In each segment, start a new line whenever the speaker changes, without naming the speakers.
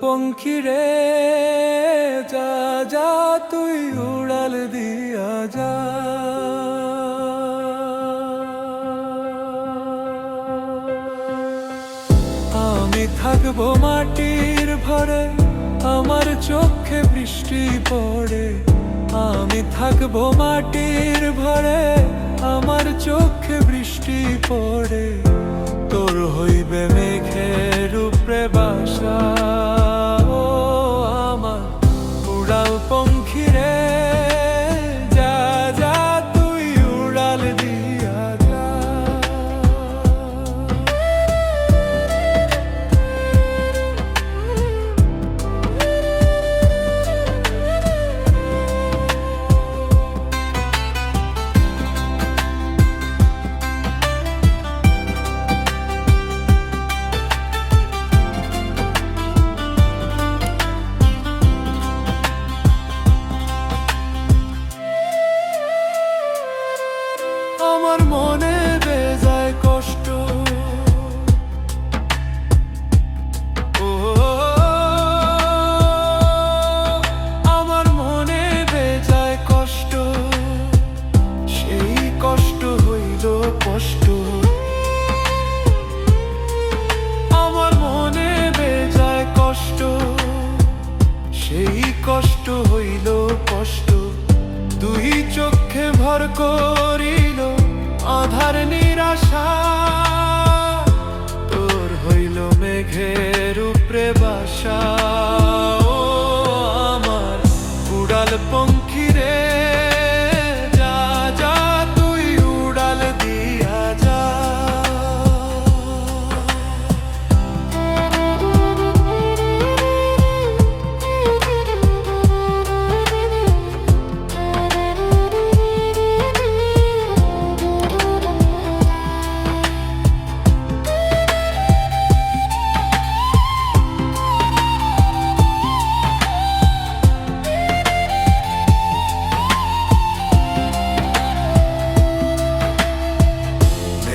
পঙ্খী রে, যা যা, তুই উড়াল দিয়া যা। আমি থাকব মাটির ভরে, আমার চোখে বৃষ্টি পড়ে। আমি থাকব মাটির ভরে, আমার চোখে ভর করিল আধার নিরাশা। তোর হইল মেঘের উপরে বাসা।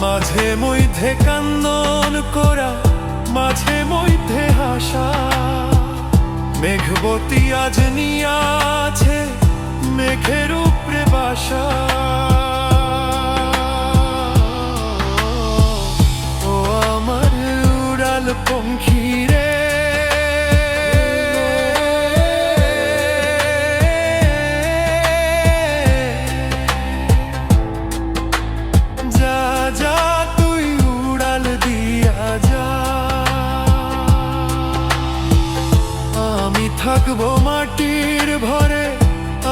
মাঝে মধ্যে কান্দন করা মাঝে মধ্যে হাসা। মেঘবতী আজ নিয়াছে মেঘের উপরে থাকব মাটির ভরে,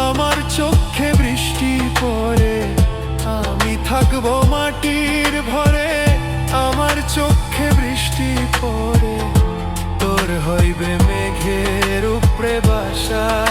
আমার চোখে বৃষ্টি পরে আমি থাকব মাটির ভরে, আমার চোখে বৃষ্টি পরে তোর হইবে মেঘের উপরে বাসা।